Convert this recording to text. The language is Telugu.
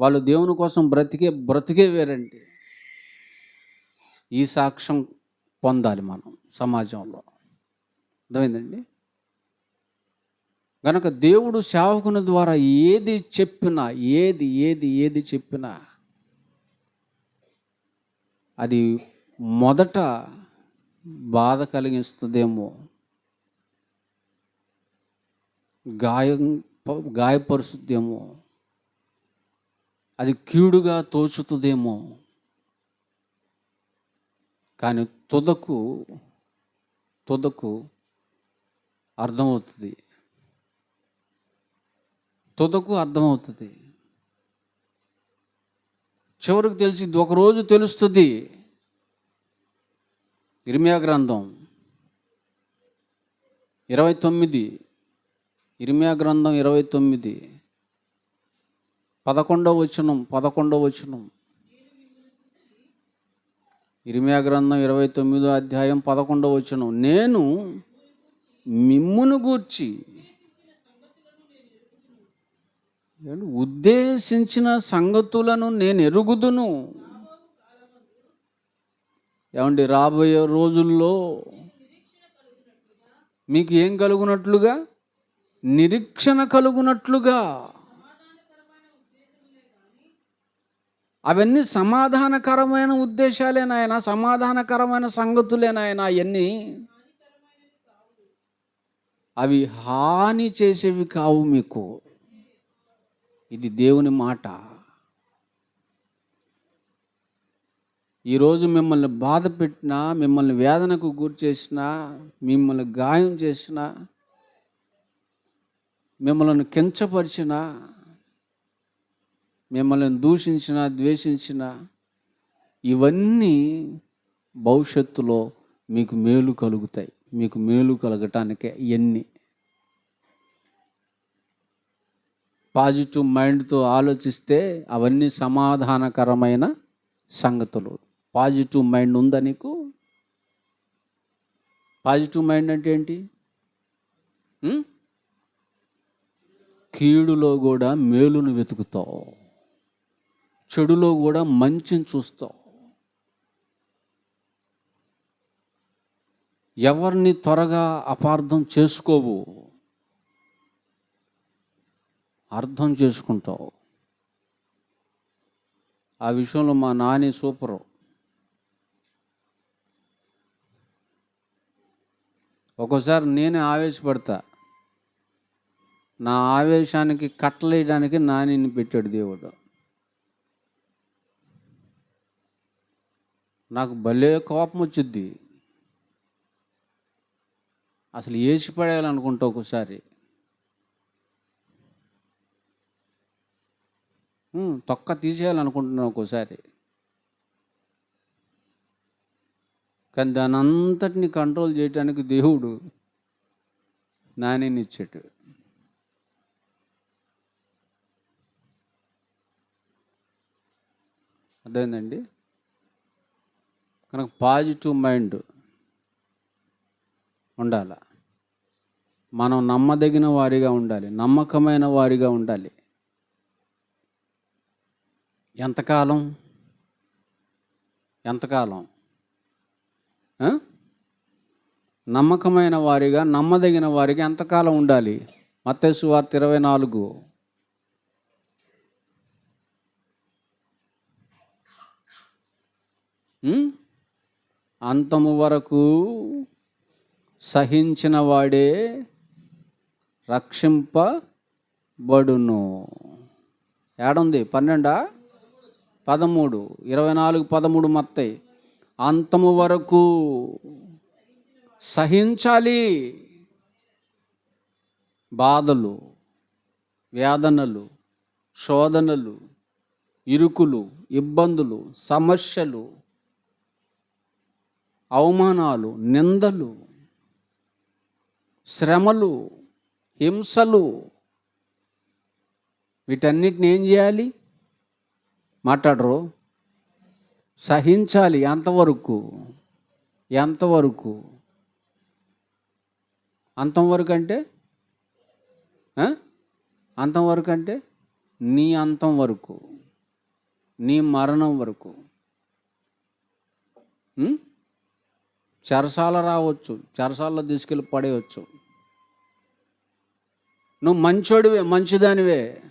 వాళ్ళు దేవుని కోసం బ్రతికే బ్రతికే వేరండి. ఈ సాక్ష్యం పొందాలి మనం సమాజంలో. అర్థమైందండి? గనక దేవుడు సేవకుని ద్వారా ఏది చెప్పినా ఏది ఏది ఏది చెప్పినా అది మొదట బాధ కలిగిస్తుందేమో. గాయం గాయపరుస్తుందేమో. అది కీడుగా తోచుతుందేమో. కానీ తుదకు తుదకు అర్థమవుతుంది. తుదకు అర్థమవుతుంది. చివరికి తెలిసి ఒకరోజు తెలుస్తుంది. ఇర్మియా గ్రంథం ఇరవై తొమ్మిది. ఇర్మియా గ్రంథం ఇరవై తొమ్మిది. పదకొండవ వచనం పదకొండవ వచనం. ఇరిమియా గ్రంథం ఇరవై తొమ్మిదో అధ్యాయం పదకొండవ వచనం. నేను మిమ్మును గూర్చి ఉద్దేశించిన సంగతులను నేను ఎరుగుదును. ఏమండి రాబోయే రోజుల్లో మీకు ఏం కలుగునట్లుగా? నిరీక్షణ కలుగునట్లుగా. అవన్నీ సమాధానకరమైన ఉద్దేశాలేనాయన సమాధానకరమైన సంగతులేనాయన అవన్నీ. అవి హాని చేసేవి కావు మీకు. ఇది దేవుని మాట. ఈరోజు మిమ్మల్ని బాధ పెట్టినా మిమ్మల్ని వేదనకు గురి చేసినా మిమ్మల్ని గాయం చేసినా మిమ్మల్ని కించపరిచినా మిమ్మల్ని దూషించిన ద్వేషించిన ఇవన్నీ భవిష్యత్తులో మీకు మేలు కలుగుతాయి. మీకు మేలు కలగటానికే ఇవన్నీ పాజిటివ్ మైండ్తో ఆలోచిస్తే అవన్నీ సమాధానకరమైన సంగతులు. పాజిటివ్ మైండ్ ఉందా నీకు? పాజిటివ్ మైండ్ అంటే ఏంటి? కీడులో కూడా మేలును వెతుకుతావు. చెడులో కూడా మంచిని చూస్తావు. ఎవరిని త్వరగా అపార్థం చేసుకోవు. అర్థం చేసుకుంటావు. ఆ విషయంలో మా నాని సూపరు. ఒక్కోసారి నేనే ఆవేశపడతా. నా ఆవేశానికి కట్టలేయడానికి నానిని పెట్టాడు దేవుడు. నాకు భలే కోపం వచ్చిద్ది. అసలు ఏసి పడేయాలనుకుంటా ఒకసారి తొక్క తీసేయాలనుకుంటున్నాను ఒక్కోసారి. కానీ దాని అంతటిని కంట్రోల్ చేయడానికి దేవుడు నానేనిచ్చాడు అర్థమైందండి? కనుక పాజిటివ్ మైండ్ ఉండాలి. మనం నమ్మదగిన వారిగా ఉండాలి నమ్మకమైన వారిగా ఉండాలి. ఎంతకాలం? ఎంతకాలం? నమ్మకమైన వారిగా నమ్మదగిన వారిగా ఎంతకాలం ఉండాలి? మత్స్సు వార్త ఇరవై నాలుగు. Hmm? అంతము వరకు సహించిన వాడే రక్షింపబడును. ఏడుంది? పన్నెండా? పదమూడు. ఇరవై నాలుగు పదమూడు మత్తయి అంతము వరకు సహించాలి. బాధలు వేదనలు శోధనలు ఇరుకులు ఇబ్బందులు సమస్యలు అవమానాలు నిందలు శ్రమలు హింసలు వీటన్నిటిని ఏం చేయాలి? మాట్లాడరు. సహించాలి ఎంతవరకు? ఎంతవరకు? అంతవరకు అంటే అంతం వరకు అంటే నీ అంతం వరకు. నీ మరణం వరకు. చెరసాల రావచ్చు చెరసాలలో తీసుకెళ్ళి పడేయచ్చు. నువ్వు మంచోడివే మంచిదానివే.